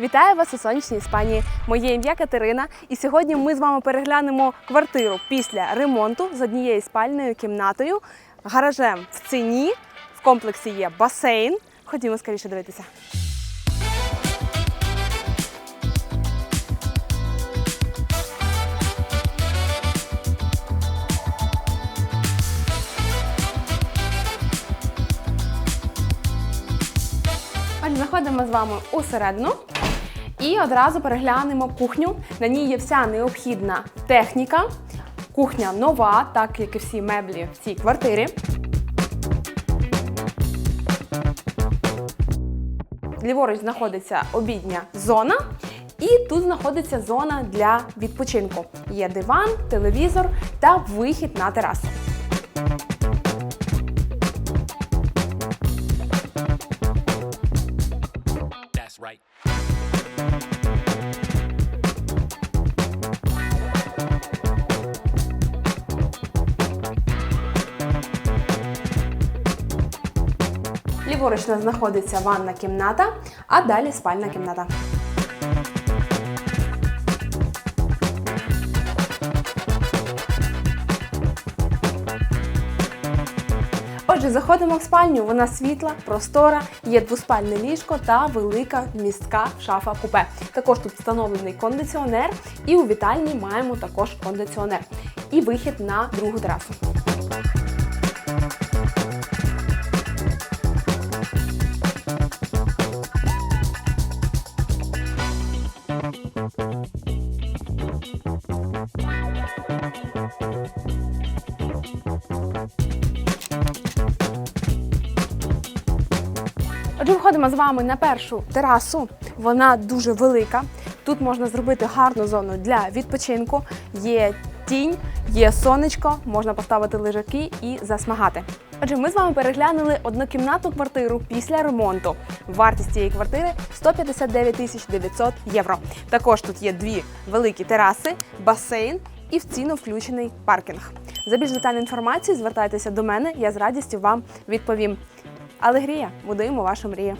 Вітаю вас у сонячній Іспанії. Моє ім'я Катерина, і сьогодні ми з вами переглянемо квартиру після ремонту з однією спальною кімнатою, гаражем в ціні. В комплексі є басейн. Ходімо скоріше дивитися. Отже, заходимо з вами усередину і одразу переглянемо кухню. На ній є вся необхідна техніка. Кухня нова, так як і всі меблі в цій квартирі. Ліворуч знаходиться обідня зона, і тут знаходиться зона для відпочинку. Є диван, телевізор та вихід на терасу. Ліворуч нас знаходиться ванна кімната, а далі спальна кімната. Отже, заходимо в спальню. Вона світла, простора, є двоспальне ліжко та велика містка шафа купе. Також тут встановлений кондиціонер, і у вітальні маємо також кондиціонер і вихід на другу терасу. Отже, виходимо з вами на першу терасу. Вона дуже велика. Тут можна зробити гарну зону для відпочинку. Є тінь, є сонечко, можна поставити лежаки і засмагати. Отже, ми з вами переглянули однокімнатну квартиру після ремонту. Вартість цієї квартири 159 тисяч 900 євро. Також тут є дві великі тераси, басейн і в ціну включений паркінг. За більш детальну інформацію звертайтеся до мене, я з радістю вам відповім. Алегрія, будуємо вашу мрію.